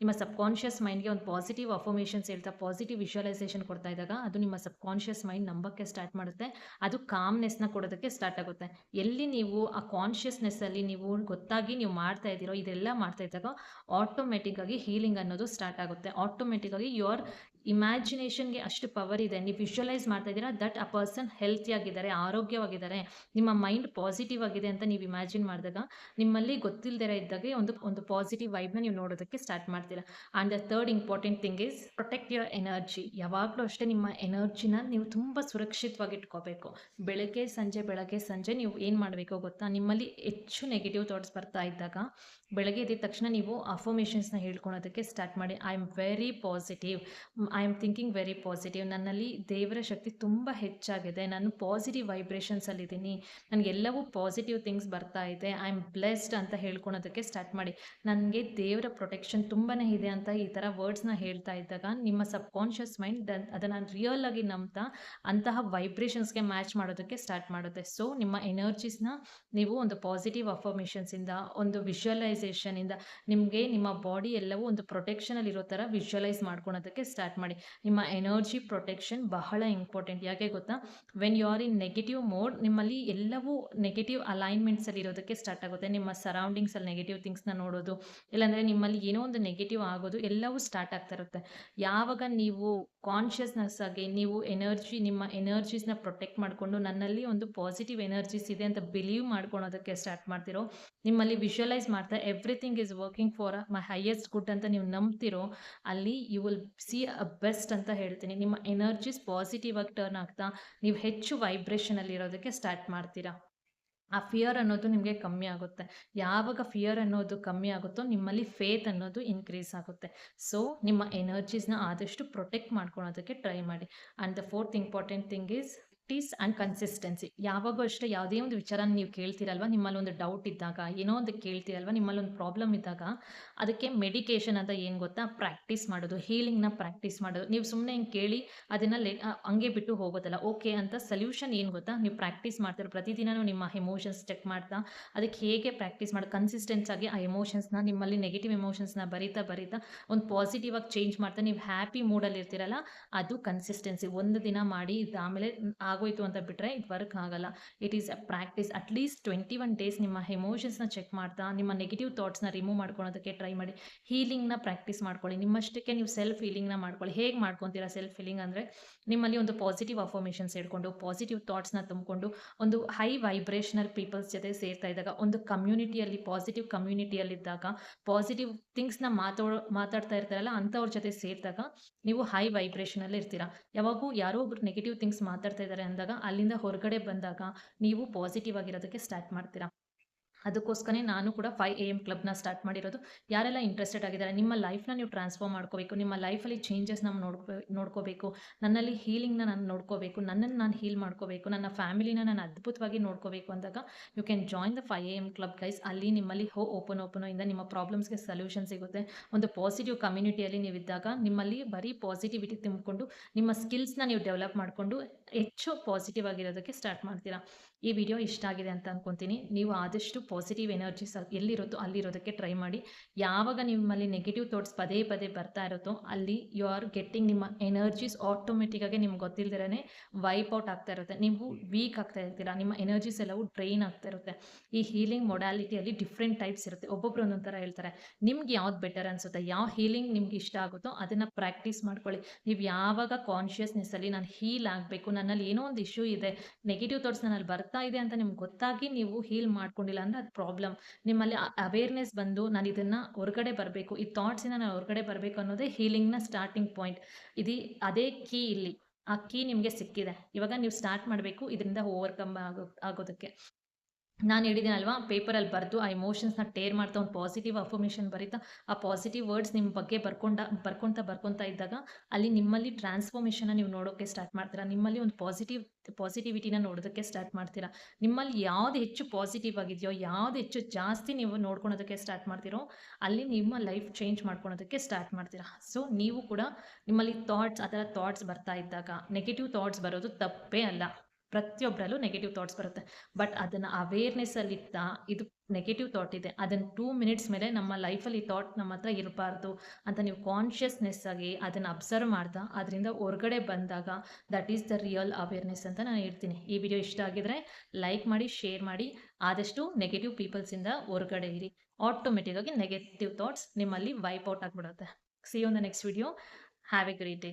ನಿಮ್ಮ ಸಬ್ಕಾನ್ಷಿಯಸ್ ಮೈಂಡ್ಗೆ ಒಂದು ಪಾಸಿಟಿವ್ ಅಫರ್ಮೇಷನ್ಸ್ ಹೇಳ್ತಾ, ಪಾಸಿಟಿವ್ ವಿಜುವಲೈಸೇಷನ್ ಕೊಡ್ತಾ ಇದ್ದಾಗ ಅದು ನಿಮ್ಮ ಸಬ್ಕಾನ್ಷಿಯಸ್ ಮೈಂಡ್ ನಂಬಕ್ಕೆ ಸ್ಟಾರ್ಟ್ ಮಾಡುತ್ತೆ. ಅದು ಕಾಮ್ನೆಸ್ನ ಕೊಡೋದಕ್ಕೆ ಸ್ಟಾರ್ಟ್ ಆಗುತ್ತೆ. ಎಲ್ಲಿ ನೀವು ಆ ಕಾನ್ಷಿಯಸ್ನೆಸ್ಸಲ್ಲಿ ನೀವು ಗೊತ್ತಾಗಿ ನೀವು ಮಾಡ್ತಾ ಇದ್ದೀರೋ, ಇದೆಲ್ಲ ಮಾಡ್ತಾ ಇದ್ದಾಗ ಆಟೋಮೆಟಿಕ್ಕಾಗಿ ಹೀಲಿಂಗ್ ಅನ್ನೋದು ಸ್ಟಾರ್ಟ್ ಆಗುತ್ತೆ. ಆಟೋಮೆಟಿಕ್ಕಾಗಿ ಯುವರ್ ಇಮ್ಯಾಜಿನೇಷನ್ಗೆ ಅಷ್ಟು ಪವರ್ ಇದೆ. ನೀವು ವಿಶ್ವಲೈಸ್ ಮಾಡ್ತಾ ಇದ್ದೀರಾ ದಟ್ ಆ ಪರ್ಸನ್ ಹೆಲ್ತಿಯಾಗಿದ್ದಾರೆ ಆರೋಗ್ಯವಾಗಿದ್ದಾರೆ, ನಿಮ್ಮ ಮೈಂಡ್ ಪಾಸಿಟಿವ್ ಆಗಿದೆ ಅಂತ ನೀವು ಇಮ್ಯಾಜಿನ್ ಮಾಡಿದಾಗ, ನಿಮ್ಮಲ್ಲಿ ಗೊತ್ತಿಲ್ಲದೇ ಇದ್ದಾಗೆ ಒಂದು ಒಂದು ಪಾಸಿಟಿವ್ ವೈಬ್ನ ನೀವು ನೋಡೋದಕ್ಕೆ ಸ್ಟಾರ್ಟ್ ಮಾಡ್ತೀರಾ. And the third important thing is protect your energy ಯಾವಾಗಲೂ ಅಷ್ಟೇ ನಿಮ್ಮ ಎನರ್ಜಿನ ನೀವು ತುಂಬ ಸುರಕ್ಷಿತವಾಗಿ ಇಟ್ಕೋಬೇಕು ಬೆಳಗ್ಗೆ ಸಂಜೆ ಬೆಳಗ್ಗೆ ಸಂಜೆ ನೀವು ಏನು ಮಾಡಬೇಕು ಗೊತ್ತಾ? ನಿಮ್ಮಲ್ಲಿ ಹೆಚ್ಚು ನೆಗೆಟಿವ್ ಥಾಟ್ಸ್ ಬರ್ತಾ ಇದ್ದಾಗ, ಬೆಳಗ್ಗೆ ಎದ್ದ ತಕ್ಷಣ ನೀವು ಅಫರ್ಮೇಷನ್ಸ್ನ ಹೇಳ್ಕೊಳೋದಕ್ಕೆ ಸ್ಟಾರ್ಟ್ ಮಾಡಿ. I am very positive I am thinking very positive. ನನ್ನಲ್ಲಿ ದೇವರ ಶಕ್ತಿ ತುಂಬ ಹೆಚ್ಚಾಗಿದೆ. ನಾನು ಪಾಸಿಟಿವ್ ವೈಬ್ರೇಷನ್ಸಲ್ಲಿದ್ದೀನಿ ನನಗೆಲ್ಲವೂ ಪಾಸಿಟಿವ್ ಥಿಂಗ್ಸ್ ಬರ್ತಾ ಇದೆ. ಐ ಆಮ್ ಬ್ಲೆಸ್ಡ್ ಅಂತ ಹೇಳ್ಕೊಳೋದಕ್ಕೆ ಸ್ಟಾರ್ಟ್ ಮಾಡಿ. ನನಗೆ ದೇವರ ಪ್ರೊಟೆಕ್ಷನ್ ತುಂಬಾ ಇದೆ ಅಂತ ಈ ಥರ ವರ್ಡ್ಸ್ನ ಹೇಳ್ತಾ ಇದ್ದಾಗ ನಿಮ್ಮ ಸಬ್ ಕಾನ್ಷಿಯಸ್ ಮೈಂಡ್ ಅದನ್ನು ರಿಯಲ್ ಆಗಿ ನಂಬ್ತಾ ಅಂತಹ ವೈಬ್ರೇಷನ್ಸ್ಗೆ ಮ್ಯಾಚ್ ಮಾಡೋದಕ್ಕೆ ಸ್ಟಾರ್ಟ್ ಮಾಡುತ್ತೆ. ಸೊ, ನಿಮ್ಮ ಎನರ್ಜೀಸ್ನ ನೀವು ಒಂದು ಪಾಸಿಟಿವ್ ಅಫರ್ಮೇಷನ್ಸಿಂದ ಒಂದು ವಿಶ್ವಲೈಸೇಷನಿಂದ ನಿಮಗೆ ನಿಮ್ಮ ಬಾಡಿ ಎಲ್ಲವೂ ಒಂದು ಪ್ರೊಟೆಕ್ಷನಲ್ಲಿರೋ ಥರ ವಿಶ್ವಲೈಸ್ ಮಾಡ್ಕೊಳೋದಕ್ಕೆ ಸ್ಟಾರ್ಟ್ ಮಾಡಿ. ನಿಮ್ಮ ಎನರ್ಜಿ ಪ್ರೊಟೆಕ್ಷನ್ ಬಹಳ ಇಂಪಾರ್ಟೆಂಟ್ ಯಾಕೆ ಗೊತ್ತಾ? When you are in negative mode ನಿಮ್ಮಲ್ಲಿ ಎಲ್ಲವೂ ನೆಗೆಟಿವ್ ಅಲೈನ್ಮೆಂಟ್ಸಲ್ಲಿ ಇರೋದಕ್ಕೆ ಸ್ಟಾರ್ಟ್ ಆಗುತ್ತೆ. ನಿಮ್ಮ ಸರೌಂಡಿಂಗ್ಸಲ್ಲಿ ನೆಗೆಟಿವ್ ಥಿಂಗ್ಸ್ನ ನೋಡೋದು, ಇಲ್ಲಾಂದರೆ ನಿಮ್ಮಲ್ಲಿ ಏನೋ ಒಂದು ನೆಗೆಟಿವ್ ಆಗೋದು, ಎಲ್ಲವೂ ಸ್ಟಾರ್ಟ್ ಆಗ್ತಾ ಇರುತ್ತೆ. ಯಾವಾಗ ನೀವು ಕಾನ್ಷಿಯಸ್ನೆಸ್ ಆಗಿ ನೀವು ಎನರ್ಜಿ ನಿಮ್ಮ ಎನರ್ಜೀಸ್ನ ಪ್ರೊಟೆಕ್ಟ್ ಮಾಡಿಕೊಂಡು ನನ್ನಲ್ಲಿ ಒಂದು ಪಾಸಿಟಿವ್ ಎನರ್ಜೀಸ್ ಇದೆ ಅಂತ ಬಿಲೀವ್ ಮಾಡ್ಕೊಳೋದಕ್ಕೆ ಸ್ಟಾರ್ಟ್ ಮಾಡ್ತಿರೋ, ನಿಮ್ಮಲ್ಲಿ ವಿಜುವಲೈಸ್ ಮಾಡ್ತಾ everything is working for my highest good ಅಂತ ನೀವು ನಂಬ್ತಿರೋ, ಅಲ್ಲಿ you will see a best ಅಂತ ಹೇಳ್ತೀನಿ. ನಿಮ್ಮ ಎನರ್ಜೀಸ್ ಪಾಸಿಟಿವ್ ಆಗಿ ಟರ್ನ್ ಆಗ್ತಾ, ನೀವು ಹೆಚ್ಚು ವೈಬ್ರೇಷನಲ್ಲಿ ಇರೋದಕ್ಕೆ ಸ್ಟಾರ್ಟ್ ಮಾಡ್ತೀರಾ. ಆ ಫಿಯರ್ ಅನ್ನೋದು ನಿಮಗೆ ಕಮ್ಮಿ ಆಗುತ್ತೆ. ಯಾವಾಗ ಫಿಯರ್ ಅನ್ನೋದು ಕಮ್ಮಿ ಆಗುತ್ತೋ, ನಿಮ್ಮಲ್ಲಿ ಫೇತ್ ಅನ್ನೋದು ಇನ್ಕ್ರೀಸ್ ಆಗುತ್ತೆ. ಸೊ ನಿಮ್ಮ ಎನರ್ಜೀಸ್ನ ಆದಷ್ಟು ಪ್ರೊಟೆಕ್ಟ್ ಮಾಡ್ಕೊಳೋದಕ್ಕೆ ಟ್ರೈ ಮಾಡಿ. And the fourth important thing is practice and consistency ಯಾವಾಗೂ ಅಷ್ಟೇ ಯಾವುದೇ ಒಂದು ವಿಚಾರ ನೀವು ಕೇಳ್ತೀರಲ್ವ? ನಿಮ್ಮಲ್ಲಿ ಒಂದು ಡೌಟ್ ಇದ್ದಾಗ, ಏನೋ ಒಂದು ಕೇಳ್ತೀರಲ್ವ? ನಿಮ್ಮಲ್ಲಿ ಒಂದು ಪ್ರಾಬ್ಲಮ್ ಇದ್ದಾಗ, ಅದಕ್ಕೆ ಮೆಡಿಕೇಷನ್ ಅಂತ ಏನು ಗೊತ್ತಾ? ಪ್ರಾಕ್ಟೀಸ್ ಮಾಡೋದು ಹೀಲಿಂಗ್ನ ಪ್ರಾಕ್ಟೀಸ್ ಮಾಡೋದು. ನೀವು ಸುಮ್ಮನೆ ಹಿಂಗೆ ಕೇಳಿ ಅದನ್ನು ಲೆ ಹಂಗೆ ಬಿಟ್ಟು ಹೋಗೋದಲ್ಲ. ಓಕೆ ಅಂತ ಸೊಲ್ಯೂಷನ್ ಏನು ಗೊತ್ತಾ? ನೀವು ಪ್ರಾಕ್ಟೀಸ್ ಮಾಡ್ತೀರ ಪ್ರತಿದಿನವೂ ನಿಮ್ಮ ಎಮೋಷನ್ಸ್ ಚೆಕ್ ಮಾಡ್ತಾ, ಅದಕ್ಕೆ ಹೇಗೆ ಪ್ರಾಕ್ಟೀಸ್ ಮಾಡಿ ಕನ್ಸಿಸ್ಟೆನ್ಸ್ ಆಗಿ ಆ ಎಮೋಷನ್ಸ್ನ ನಿಮ್ಮಲ್ಲಿ ನೆಗೆಟಿವ್ ಎಮೋಷನ್ಸ್ನ ಬರೀತಾ ಬರೀತಾ ಒಂದು ಪಾಸಿಟಿವ್ ಆಗಿ ಚೇಂಜ್ ಮಾಡ್ತಾ, ನೀವು ಹ್ಯಾಪಿ ಮೂಡಲ್ಲಿ ಇರ್ತೀರಲ್ಲ ಅದು ಕನ್ಸಿಸ್ಟೆನ್ಸಿ ಒಂದು ದಿನ ಮಾಡಿ, ಆಮೇಲೆ ಆಗೋಯ್ತು ಅಂತ ಬಿಟ್ಟರೆ ಇದು ವರ್ಕ್ ಆಗಲ್ಲ. It is a practice at least twenty one days ನಿಮ್ಮ ಎಮೋಷನ್ಸ್ನ ಚೆಕ್ ಮಾಡ್ತಾ, ನಿಮ್ಮ ನೆಗೆಟಿವ್ ಥಾಟ್ಸ್ನ ರಿಮೂವ್ ಮಾಡ್ಕೊಳೋದಕ್ಕೆ ಟ್ರೈ ಮಾಡಿ. ಹೀಲಿಂಗ್ನ ಪ್ರಾಕ್ಟೀಸ್ ಮಾಡ್ಕೊಳ್ಳಿ. ನಿಮ್ಮಷ್ಟಕ್ಕೆ ನೀವು ಸೆಲ್ಫ್ ಹೀಲಿಂಗ್ನ ಮಾಡ್ಕೊಳ್ಳಿ. ಹೇಗೆ ಮಾಡ್ಕೊತೀರಾ ಸೆಲ್ಫ್ ಹೀಲಿಂಗ್ ಅಂದರೆ ನಿಮ್ಮಲ್ಲಿ ಒಂದು ಪಾಸಿಟಿವ್ ಅಫರ್ಮೇಷನ್ಸ್ ಹೇಳ್ಕೊಂಡು ಪಾಸಿಟಿವ್ ಥಾಟ್ಸ್ನ ತುಂಬಿಕೊಂಡು, ಒಂದು ಹೈ ವೈಬ್ರೇಷನಲ್ ಪೀಪಲ್ಸ್ ಜೊತೆ ಸೇರ್ತಾ ಇದ್ದಾಗ, ಒಂದು ಕಮ್ಯುನಿಟಿಯಲ್ಲಿ ಪಾಸಿಟಿವ್ ಕಮ್ಯುನಿಟಿಯಲ್ಲಿದ್ದಾಗ ಪಾಸಿಟಿವ್ ಥಿಂಗ್ಸ್ನ ಮಾತಾಡೋ ಮಾತಾಡ್ತಾ ಇರ್ತಾರಲ್ಲ ಅಂಥವ್ರ ಜೊತೆ ಸೇರಿದಾಗ, ನೀವು ಹೈ ವೈಬ್ರೇಷನಲ್ಲಿ ಇರ್ತೀರಾ. ಯಾವಾಗೂ ಯಾರೋ ಒಬ್ರು ನೆಗೆಟಿವ್ ಥಿಂಗ್ಸ್ ಮಾತಾಡ್ತಾ ಇದ್ದಾರೆ ಅಂದಾಗ ಅಲ್ಲಿಂದ ಹೊರಗಡೆ ಬಂದಾಗ ನೀವು ಪಾಸಿಟಿವ್ ಆಗಿರೋದಕ್ಕೆ ಸ್ಟಾರ್ಟ್ ಮಾಡ್ತೀರಾ. ಅದಕ್ಕೋಸ್ಕರನೇ ನಾನು ಕೂಡ ಫೈವ್ ಎ ಎಂ ಕ್ಲಬ್ನ ಸ್ಟಾರ್ಟ್ ಮಾಡಿರೋದು. ಯಾರೆಲ್ಲ ಇಂಟ್ರೆಸ್ಟೆಡ್ ಆಗಿದ್ದಾರೆ, ನಿಮ್ಮ ಲೈಫ್ನ ನೀವು ಟ್ರಾನ್ಸ್ಫಾರ್ಮ್ ಮಾಡ್ಕೋಬೇಕು, ನಿಮ್ಮ ಲೈಫಲ್ಲಿ ಚೇಂಜಸ್ ನಾವು ನೋಡ್ಕೋ, ನೋಡ್ಕೋಬೇಕು, ನನ್ನಲ್ಲಿ ಹೀಲಿಂಗ್ನ ನಾನು ನೋಡ್ಕೋಬೇಕು ನನ್ನನ್ನು ನಾನು ಹೀಲ್ ಮಾಡ್ಕೋಬೇಕು, ನನ್ನ ಫ್ಯಾಮಿಲಿನ ನಾನು ಅದ್ಭುತವಾಗಿ ನೋಡ್ಕೋಬೇಕು ಅಂದಾಗ you can join the five A M club guys ಅಲ್ಲಿ ನಿಮ್ಮಲ್ಲಿ ಹೋ ಓಪನ್ ಓಪನ್ ಇಂದ ನಿಮ್ಮ ಪ್ರಾಬ್ಲಮ್ಸ್ಗೆ ಸೊಲ್ಯೂಷನ್ ಸಿಗುತ್ತೆ. ಒಂದು ಪಾಸಿಟಿವ್ ಕಮ್ಯುನಿಟಿಯಲ್ಲಿ ನೀವು ಇದ್ದಾಗ ನಿಮ್ಮಲ್ಲಿ ಬರೀ ಪಾಸಿಟಿವಿಟಿ ತುಂಬಿಕೊಂಡು, ನಿಮ್ಮ ಸ್ಕಿಲ್ಸ್ನ ನೀವು ಡೆವಲಪ್ ಮಾಡಿಕೊಂಡು ಹೆಚ್ಚು ಪಾಸಿಟಿವ್ ಆಗಿರೋದಕ್ಕೆ ಸ್ಟಾರ್ಟ್ ಮಾಡ್ತೀರಾ? ಈ ವಿಡಿಯೋ ಇಷ್ಟ ಆಗಿದೆ ಅಂತ ಅನ್ಕೊಂತೀನಿ. ನೀವು ಆದಷ್ಟು ಪಾಸಿಟಿವ್ ಎನರ್ಜಿಸ್ ಎಲ್ಲಿರುತ್ತೋ ಅಲ್ಲಿರೋದಕ್ಕೆ ಟ್ರೈ ಮಾಡಿ. ಯಾವಾಗ ನಿಮ್ಮಲ್ಲಿ ನೆಗೆಟಿವ್ ಥಾಟ್ಸ್ ಪದೇ ಪದೇ ಬರ್ತಾ ಇರುತ್ತೋ ಅಲ್ಲಿ ಯು ಆರ್ ಗೆಟ್ಟಿಂಗ್ ನಿಮ್ಮ ಎನರ್ಜೀಸ್ ಆಟೋಮೆಟಿಕ್ಕಾಗಿ ನಿಮ್ಗೆ ವೈಪ್ ಔಟ್ ಆಗ್ತಾ ಇರುತ್ತೆ. ನೀವು ವೀಕ್ ಆಗ್ತಾ ಇರ್ತೀರಾ. ನಿಮ್ಮ ಎನರ್ಜೀಸ್ ಎಲ್ಲವೂ ಡ್ರೈನ್ ಆಗ್ತಾ ಇರುತ್ತೆ. ಈ ಹೀಲಿಂಗ್ ಮೊಡಾಲಿಟಿಯಲ್ಲಿ ಡಿಫ್ರೆಂಟ್ ಟೈಪ್ಸ್ ಇರುತ್ತೆ. ಒಬ್ಬೊಬ್ರು ಒಂದೊಂದು ಥರ ಹೇಳ್ತಾರೆ. ನಿಮ್ಗೆ ಯಾವ್ದು ಬೆಟರ್ ಅನಿಸುತ್ತೆ? ಯಾವ ಹೀಲಿಂಗ್ ನಿಮ್ಗೆ ಇಷ್ಟ ಆಗುತ್ತೋ ಅದನ್ನು ಪ್ರಾಕ್ಟೀಸ್ ಮಾಡ್ಕೊಳ್ಳಿ. ನೀವು ಯಾವಾಗ ಕಾನ್ಷಿಯಸ್ನೆಸ್ಸಲ್ಲಿ ನಾನು ಹೀಲ್ ಆಗಬೇಕು ನನ್ನಲ್ಲಿ ಏನೋ ಒಂದು ಇಶ್ಯೂ ಇದೆ ನೆಗೆಟಿವ್ ಥಾಟ್ಸ್ ನನ್ನಲ್ಲಿ ಬರ್ತಾ ಇದೆ ಅಂತ ನಿಮ್ಗೆ ಗೊತ್ತಾಗಿ ನೀವು ಹೀಲ್ ಮಾಡ್ಕೊಂಡಿಲ್ಲ ಅಂದರೆ ಅದು ಪ್ರಾಬ್ಲಮ್ ನಿಮ್ಮಲ್ಲಿ ಅವೇರ್ನೆಸ್ ಬಂದು ನಾನು ಇದನ್ನು ಹೊರಗಡೆ ಬರಬೇಕು, ಈ ಥಾಟ್ಸಿಂದ ನಾನು ಹೊರಗಡೆ ಬರಬೇಕು ಅನ್ನೋದೇ ಹೀಲಿಂಗ್ನ ಸ್ಟಾರ್ಟಿಂಗ್ ಪಾಯಿಂಟ್ ಇದು, ಅದೇ ಕೀ ಇಲ್ಲಿ. ಆ ಕೀ ನಿಮಗೆ ಸಿಕ್ಕಿದೆ. ಇವಾಗ ನೀವು ಸ್ಟಾರ್ಟ್ ಮಾಡಬೇಕು, ಇದರಿಂದ ಓವರ್ಕಮ್ ಆಗೋ, ಆಗೋದಕ್ಕೆ. ನಾನು ಹೇಳಿದ್ದೀನಲ್ವಾ ಪೇಪರಲ್ಲಿ ಬರೆದು ಆ ಎಮೋಷನ್ಸ್ನ ಟೇರ್ ಮಾಡ್ತಾ ಒಂದು ಪಾಸಿಟಿವ್ ಅಫರ್ಮೇಷನ್ ಬರೀತಾ, ಆ ಪಾಸಿಟಿವ್ ವರ್ಡ್ಸ್ ನಿಮ್ಮ ಬಗ್ಗೆ ಬರ್ಕೊಂಡ, ಬರ್ಕೊತಾ ಬರ್ಕೊತಾ ಇದ್ದಾಗ ಅಲ್ಲಿ ನಿಮ್ಮಲ್ಲಿ ಟ್ರಾನ್ಸ್ಫಾರ್ಮೇಷನ್ನ ನೀವು ನೋಡೋಕ್ಕೆ ಸ್ಟಾರ್ಟ್ ಮಾಡ್ತೀರಾ, ನಿಮ್ಮಲ್ಲಿ ಒಂದು ಪಾಸಿಟಿವ್ ಪಾಸಿಟಿವಿಟಿನ ನೋಡೋದಕ್ಕೆ ಸ್ಟಾರ್ಟ್ ಮಾಡ್ತೀರಾ, ನಿಮ್ಮಲ್ಲಿ ಯಾವ್ದು ಹೆಚ್ಚು ಪಾಸಿಟಿವ್ ಆಗಿದೆಯೋ, ಯಾವ್ದು ಹೆಚ್ಚು ಜಾಸ್ತಿ ನೀವು ನೋಡ್ಕೊಳೋದಕ್ಕೆ ಸ್ಟಾರ್ಟ್ ಮಾಡ್ತೀರೋ, ಅಲ್ಲಿ ನಿಮ್ಮ ಲೈಫ್ ಚೇಂಜ್ ಮಾಡ್ಕೊಳೋದಕ್ಕೆ ಸ್ಟಾರ್ಟ್ ಮಾಡ್ತೀರಾ. ಸೊ ನೀವು ಕೂಡ ನಿಮ್ಮಲ್ಲಿ ಥಾಟ್ಸ್ ಆ ಥರ ಥಾಟ್ಸ್ ಬರ್ತಾ ಇದ್ದಾಗ ನೆಗೆಟಿವ್ ಥಾಟ್ಸ್ ಬರೋದು ತಪ್ಪೇ ಅಲ್ಲ. ಪ್ರತಿಯೊಬ್ಬರಲ್ಲೂ ನೆಗೆಟಿವ್ ಥಾಟ್ಸ್ ಬರುತ್ತೆ. ಬಟ್ ಅದನ್ನು ಇತ್ತಾ ಇದು ನೆಗೆಟಿವ್ ಥಾಟ್ ಇದೆ. ಅದನ್ನು ಟೂ ಮಿನಿಟ್ಸ್ ಮೇಲೆ ನಮ್ಮ ಲೈಫಲ್ಲಿ ಥಾಟ್ ನಮ್ಮ ಹತ್ರ ಇರಬಾರ್ದು ಅಂತ ನೀವು ಕಾನ್ಷಿಯಸ್ನೆಸ್ ಆಗಿ ಅದನ್ನು ಅಬ್ಸರ್ವ್ ಮಾಡ್ತಾ ಅದರಿಂದ ಹೊರಗಡೆ ಬಂದಾಗ that is the real awareness ಅಂತ ನಾನು ಹೇಳ್ತೀನಿ. ಈ ವಿಡಿಯೋ ಇಷ್ಟ ಆಗಿದ್ರೆ ಲೈಕ್ ಮಾಡಿ ಶೇರ್ ಮಾಡಿ, ಆದಷ್ಟು ನೆಗೆಟಿವ್ ಪೀಪಲ್ಸಿಂದ ಹೊರಗಡೆ ಇರಿ. ಆಟೋಮೆಟಿಕ್ಕಾಗಿ ನೆಗೆಟಿವ್ ಥಾಟ್ಸ್ ನಿಮ್ಮಲ್ಲಿ ವೈಪ್ ಔಟ್ ಆಗಿಬಿಡುತ್ತೆ. See on the next video have a great day